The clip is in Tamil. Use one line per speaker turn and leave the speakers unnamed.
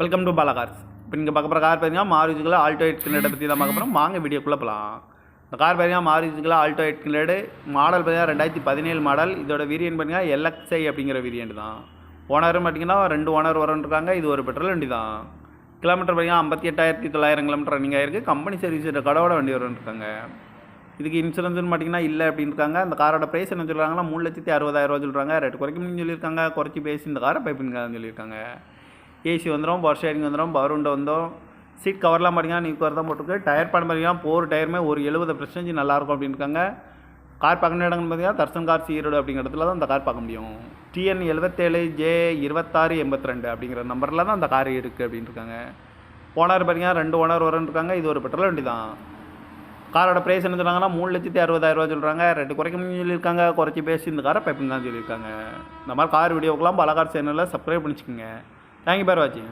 வெல்கம் டு பாலா கார்ஸ் இப்போ நீங்கள் பார்க்க போகிற கார் பார்த்தீங்கன்னா மாருதிக்குள்ள ஆல்டோ எயிட் ஹண்ட்ரட் பற்றி தான் பார்க்க போகிறோம் வாங்க வீடியோக்குள்ளே போகலாம் இந்த கார் பார்த்தீங்கன்னா மாருதிக்குள்ள ஆல்டோ எயிட் கிளேடு மாடல் பார்த்தீங்கன்னா ரெண்டாயிரத்தி பதினேழு மாடல் இதோட வேரியன்ட் பார்த்தீங்கன்னா எல்எக்ஸ்ஐ அப்படிங்கிற வேரியன்ட் தான். ஓனரும் பார்த்தீங்கன்னா ரெண்டு ஓனர் வரன்ருக்காங்க இது ஒரு பெட்ரோல் வண்டி தான். கிலோமீட்டர் பார்த்தீங்கன்னா ஐம்பத்தி எட்டாயிரத்தி தொள்ளாயிரம் கிலோமீட்டர் ரன்னிங் ஆயிருக்கு. கம்பெனி சர்வீஸ் கடவோட வண்டி வரும்ன்ருக்காங்க இதுக்கு இன்சூரன்ஸ்னு பார்த்தீங்கன்னா இல்லை அப்படின்னு இருக்காங்க அந்த காரோட ப்ரைஸ் என்ன சொல்கிறாங்கன்னா மூணு லட்சத்தி அறுபதாயிரரூவா சொல்கிறாங்க ரேட் குறைக்கணும்னு சொல்லியிருக்காங்க. குறைச்சி பேசி இந்த காரை பைப்பின்காரன்னு சொல்லியிருக்காங்க. ஏசி வந்துடும் பவர் ஸ்டேரிங் வந்துடும் பவர் உண்டை வந்துடும் சீட் கவர்லாம் பார்த்தீங்கன்னா நீ கவர் தான் போட்டிருக்கு. டயர் பண்ண பார்த்தீங்கன்னா போர் டயருமே ஒரு எழுபது பர்சன்டேஜ் நல்லாயிருக்கும் அப்படின்னு இருக்காங்க கார் பார்க்கணும் இடங்கள்னு பார்த்தீங்கன்னா தர்சன் கார் ஈரோடு அப்படிங்கிற இடத்துல தான் அந்த கார் பார்க்க முடியும். டிஎன் எழுபத்தேழு ஜே இருபத்தாறு எண்பத்தி ரெண்டு அப்படிங்கிற நம்பரில் தான் அந்த கார் இருக்குது அப்படின்னு இருக்காங்க ஓனர் பார்த்தீங்கன்னா ரெண்டு ஓனர் வரன்னு இருக்காங்க இது ஒரு பெட்ரோல் வண்டி தான். காரோட ப்ரைஸ் என்ன சொல்கிறாங்கன்னா மூணு லட்சத்தி அறுபதாயிரம் ரூபா சொல்கிறாங்க ரெண்டு குறைக்கணும்னு சொல்லியிருக்காங்க. குறைச்சி பேசி இந்த காரை பைப்பிங் தான் சொல்லியிருக்காங்க. இந்த மாதிரி கார் வீடியோக்கெல்லாம் பல கார் சேனலில் சப்ஸ்கிரைப் பண்ணிச்சுக்கோங்க. தேங்க்யூ பேர் வாட்சிங்